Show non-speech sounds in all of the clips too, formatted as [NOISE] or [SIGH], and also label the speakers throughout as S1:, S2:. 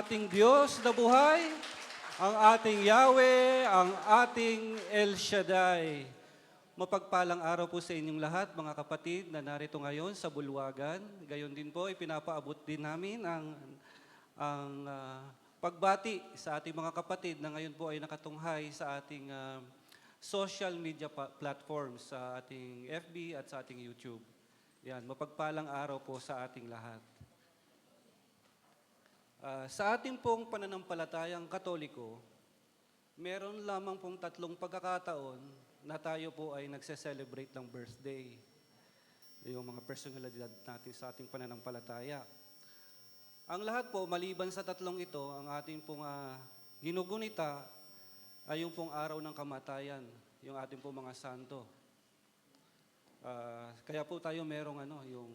S1: ating Diyos na buhay, ang ating Yahweh, ang ating El Shaddai. Mapagpalang araw po sa inyong lahat, mga kapatid na narito ngayon sa Bulwagan. Gayon din po, ipinapaabot din namin ang, ang ah, pagbati sa ating mga kapatid na ngayon po ay nakatunghay sa ating ah, social media platforms, sa ating FB at sa ating YouTube. Yan, mapagpalang araw po sa ating lahat. Ah, sa ating pong pananampalatayang katoliko, meron lamang pong tatlong pagkakataon na tayo po ay nagse-celebrate ng birthday. Yung mga personalidad natin sa ating pananampalataya. Ang lahat po, maliban sa tatlong ito, ang ating pong ah, ginugunita ay yung pong araw ng kamatayan, yung ating pong mga santo. Ah, kaya po tayo merong ano, yung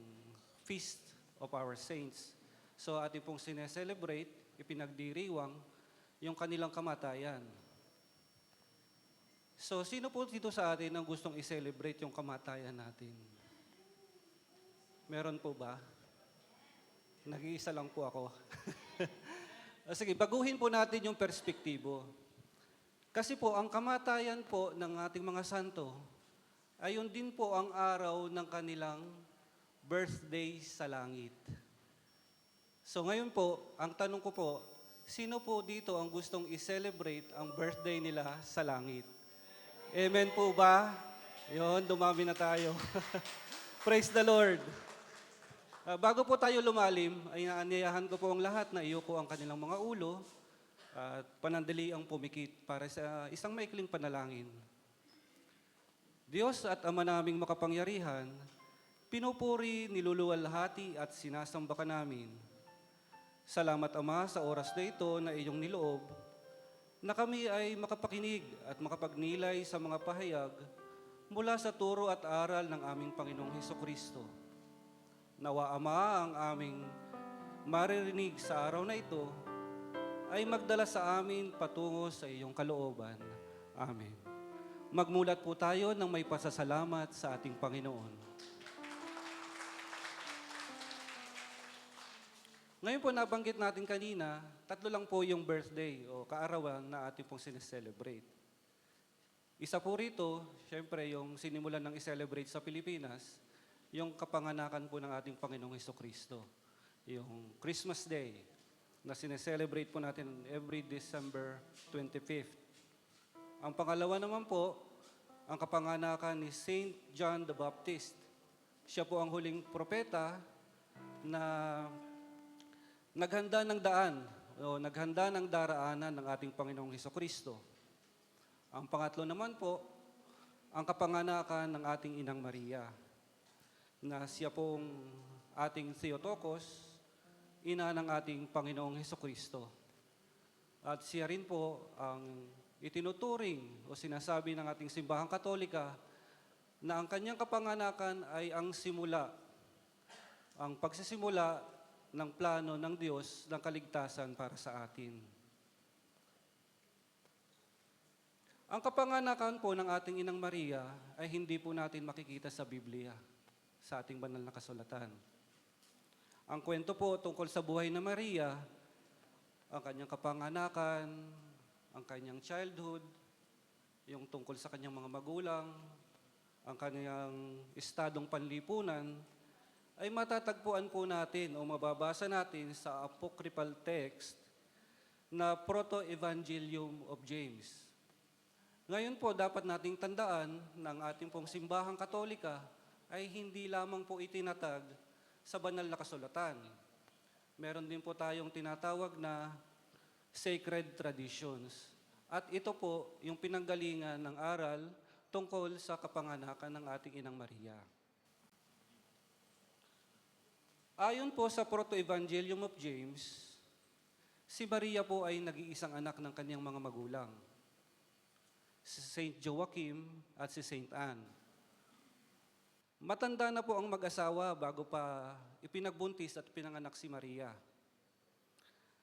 S1: Feast of our Saints. So ating pong sineselebrate, ipinagdiriwang yung kanilang kamatayan. So sino po dito sa atin ang gustong i-celebrate yung kamatayan natin? Meron po ba? Nag-iisa lang po ako. [LAUGHS] Sige, baguhin po natin yung perspektibo. Kasi po, ang kamatayan po ng ating mga santo, ayun din po ang araw ng kanilang birthday sa langit. So ngayon po, ang tanong ko po, sino po dito ang gustong i-celebrate ang birthday nila sa langit? Amen po ba? Yon, dumami na tayo. [LAUGHS] Praise the Lord. Ah, bago po tayo lumalim, ay naanyayahan ko po ang lahat na iyuko ang kanilang mga ulo at panandali ang pumikit para sa isang maikling panalangin. Diyos at Ama naming makapangyarihan, pinupuri, niluluwalhati at sinasamba ka namin. Salamat Ama sa oras na ito na iyong niloob na kami ay makapakinig at makapagnilay sa mga pahayag mula sa turo at aral ng aming Panginoong Heso Kristo. Nawa Ama ang aming maririnig sa araw na ito ay magdala sa amin patungo sa iyong kalooban. Amen. Magmulat po tayo ng may pasasalamat sa ating Panginoon. Ngayon po nabanggit natin kanina, tatlo lang po yung birthday o kaarawan na ating pong sineselebrate. Isa po rito, syempre yung sinimulan ng i-celebrate sa Pilipinas, yung kapanganakan po ng ating Panginoong Heso Kristo. Yung Christmas Day na sineselebrate po natin every December 25th. Ang pangalawa naman po, ang kapanganakan ni Saint John the Baptist. Siya po ang huling propeta na naghanda ng daan o naghanda ng daraanan ng ating Panginoong Heso Kristo. Ang pangatlo naman po, ang kapanganakan ng ating Inang Maria na siya pong ating Theotokos, ina ng ating Panginoong Heso Kristo. At siya rin po ang itinuturing o sinasabi ng ating simbahang katolika na ang kanyang kapanganakan ay ang simula, ang pagsisimula ng plano ng Diyos ng kaligtasan para sa atin. Ang kapanganakan po ng ating Inang Maria ay hindi po natin makikita sa Biblia, sa ating banal na kasulatan. Ang kwento po tungkol sa buhay na Maria, ang kanyang kapanganakan, ang kanyang childhood, yung tungkol sa kanyang mga magulang, ang kanyang estadong panlipunan, ay matatagpuan po natin o mababasa natin sa apocryphal text na Proto-Evangelium of James. Ngayon po, dapat nating tandaan ng ating pong simbahang katolika ay hindi lamang po itinatag sa banal na kasulatan. Meron din po tayong tinatawag na sacred traditions. At ito po yung pinanggalingan ng aral tungkol sa kapanganakan ng ating Inang Maria. Ayon po sa Proto-Evangelium of James, si Maria po ay nag-iisang anak ng kanyang mga magulang, si Saint Joachim at si Saint Anne. Matanda na po ang mag-asawa bago pa ipinagbuntis at pinanganak si Maria.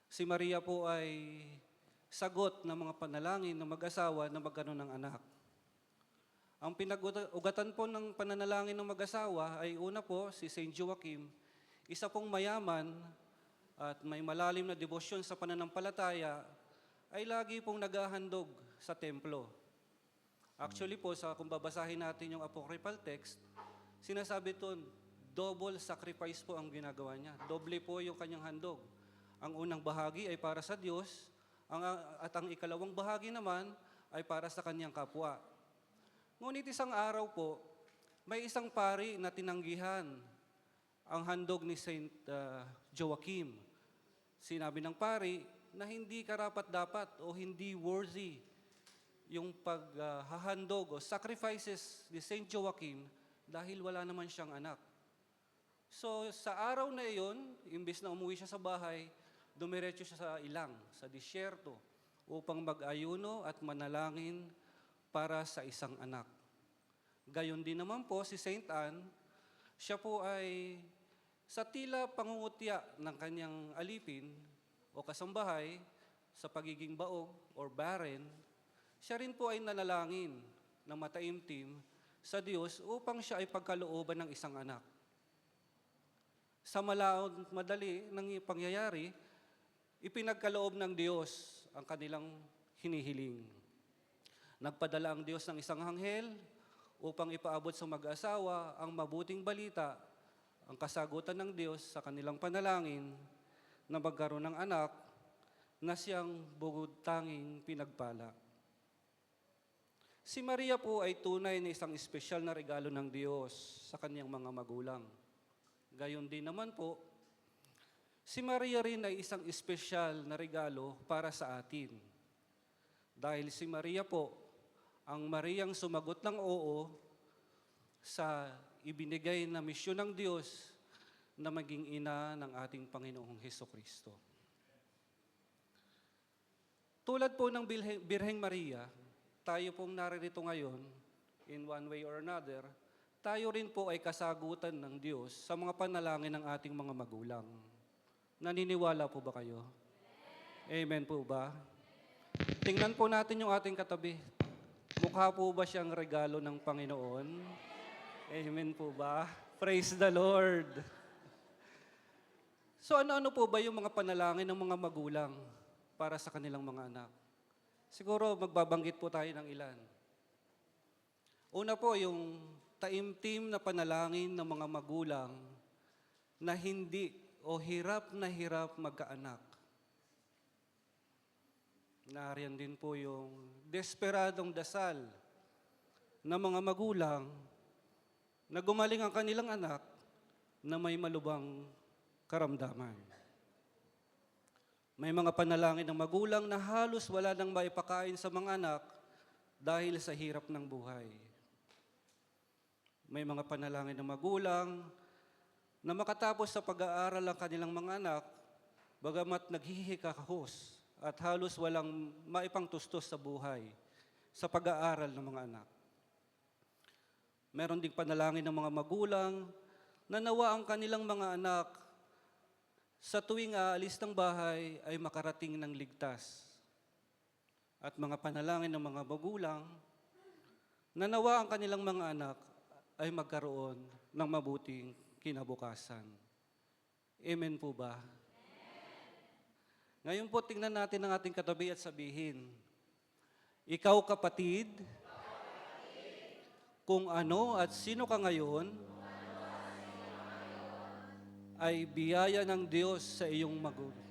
S1: Si Maria po ay sagot ng mga panalangin ng mag-asawa na magkaroon ng anak. Ang pinag-ugatan po ng pananalangin ng mag-asawa ay una po si Saint Joachim, isa pong mayaman at may malalim na debosyon sa pananampalataya ay lagi pong naghahandog sa templo. Actually po, sa kung babasahin natin yung apocryphal text, sinasabi doon, double sacrifice po ang ginagawa niya. Doble po yung kanyang handog. Ang unang bahagi ay para sa Diyos, ang, at ang ikalawang bahagi naman ay para sa kanyang kapwa. Ngunit isang araw po, may isang pari na tinanggihan ang handog ni Saint uh, Joachim. Sinabi ng pari na hindi karapat dapat o hindi worthy yung paghahandog o sacrifices ni Saint Joachim dahil wala naman siyang anak. So sa araw na iyon, imbes na umuwi siya sa bahay, dumiretso siya sa ilang, sa disyerto, upang mag-ayuno at manalangin para sa isang anak. Gayon din naman po si Saint Anne, siya po ay sa tila pangungutya ng kanyang alipin o kasambahay sa pagiging baog or barren, siya rin po ay nanalangin ng mataimtim sa Diyos upang siya ay pagkalooban ng isang anak. Sa malaon madali ng pangyayari, ipinagkaloob ng Diyos ang kanilang hinihiling. Nagpadala ang Diyos ng isang anghel upang ipaabot sa mag-asawa ang mabuting balita, ang kasagutan ng Diyos sa kanilang panalangin na magkaroon ng anak na siyang bugod tanging pinagpala. Si Maria po ay tunay na isang espesyal na regalo ng Diyos sa kanyang mga magulang. Gayon din naman po, si Maria rin ay isang espesyal na regalo para sa atin. Dahil si Maria po, ang Mariang sumagot ng oo sa ibinigay na misyon ng Diyos na maging ina ng ating Panginoong Heso Kristo. Tulad po ng Birheng Maria, tayo pong naririto ngayon, in one way or another, tayo rin po ay kasagutan ng Diyos sa mga panalangin ng ating mga magulang. Naniniwala po ba kayo? Amen po ba? Tingnan po natin yung ating katabi. Mukha po ba siyang regalo ng Panginoon? Amen po ba? Praise the Lord! So ano-ano po ba yung mga panalangin ng mga magulang para sa kanilang mga anak? Siguro magbabanggit po tayo ng ilan. Una po, yung taimtim na panalangin ng mga magulang na hindi o hirap na hirap magkaanak. Nariyan din po yung desperadong dasal ng mga magulang na gumaling ang kanilang anak na may malubang karamdaman. May mga panalangin ng magulang na halos wala nang maipakain sa mga anak dahil sa hirap ng buhay. May mga panalangin ng magulang na makatapos sa pag-aaral ang kanilang mga anak, bagamat naghihikahos at halos walang maipangtustos sa buhay sa pag-aaral ng mga anak. Meron ding panalangin ng mga magulang na nawa ang kanilang mga anak sa tuwing aalis ng bahay ay makarating ng ligtas. At mga panalangin ng mga magulang na nawa ang kanilang mga anak ay magkaroon ng mabuting kinabukasan. Amen po ba? Ngayon po, tingnan natin ang ating katabi at sabihin, Ikaw kapatid, kung ano at sino ka ngayon, ay biyaya ng Diyos sa iyong magulang.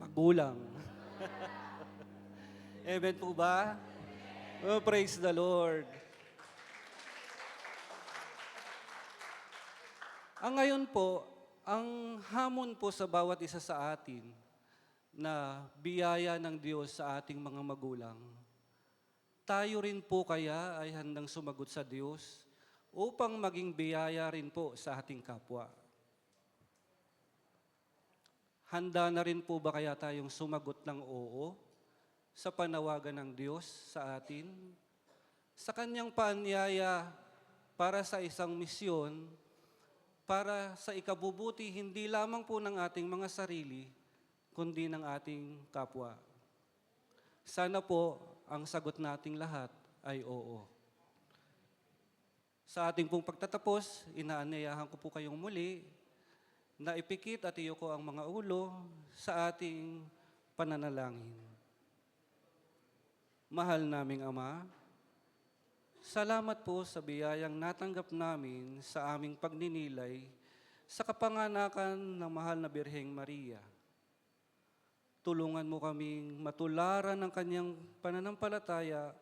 S1: Magulang. [LAUGHS] Amen po ba? Oh, praise the Lord. Ang ngayon po, ang hamon po sa bawat isa sa atin na biyaya ng Diyos sa ating mga magulang, tayo rin po kaya ay handang sumagot sa Diyos upang maging biyaya rin po sa ating kapwa. Handa na rin po ba kaya tayong sumagot ng oo sa panawagan ng Diyos sa atin? Sa kanyang paanyaya para sa isang misyon, para sa ikabubuti hindi lamang po ng ating mga sarili, kundi ng ating kapwa. Sana po ang sagot nating lahat ay oo. Sa ating pong pagtatapos, inaanyayahan ko po kayong muli na ipikit at iyoko ang mga ulo sa ating pananalangin. Mahal naming Ama, salamat po sa biyayang natanggap namin sa aming pagninilay sa kapanganakan ng mahal na Birheng Maria. Tulungan mo kaming matularan ng kanyang pananampalataya,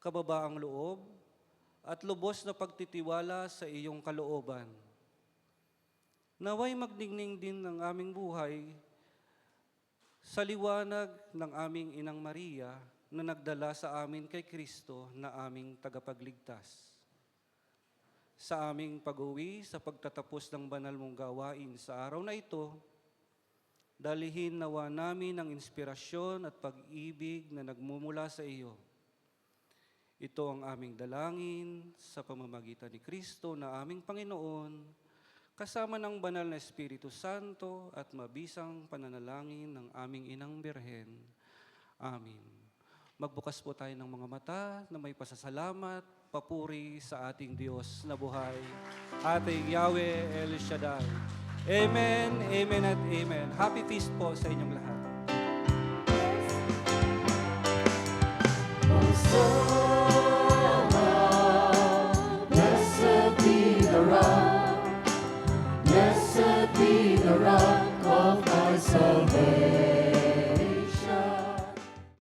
S1: kababaang loob, at lubos na pagtitiwala sa iyong kalooban. Naway magningning din ng aming buhay sa liwanag ng aming Inang Maria na nagdala sa amin kay Kristo na aming tagapagligtas. Sa aming pag-uwi sa pagtatapos ng banal mong gawain sa araw na ito, dalihin nawa namin ang inspirasyon at pag-ibig na nagmumula sa iyo. Ito ang aming dalangin sa pamamagitan ni Kristo na aming Panginoon, kasama ng banal na Espiritu Santo at mabisang pananalangin ng aming Inang Birhen. Amen. Magbukas po tayo ng mga mata na may pasasalamat, papuri sa ating Diyos na buhay, ating Yahweh El Shaddai. Amen, amen at amen. Happy feast po sa inyong lahat. Oh, so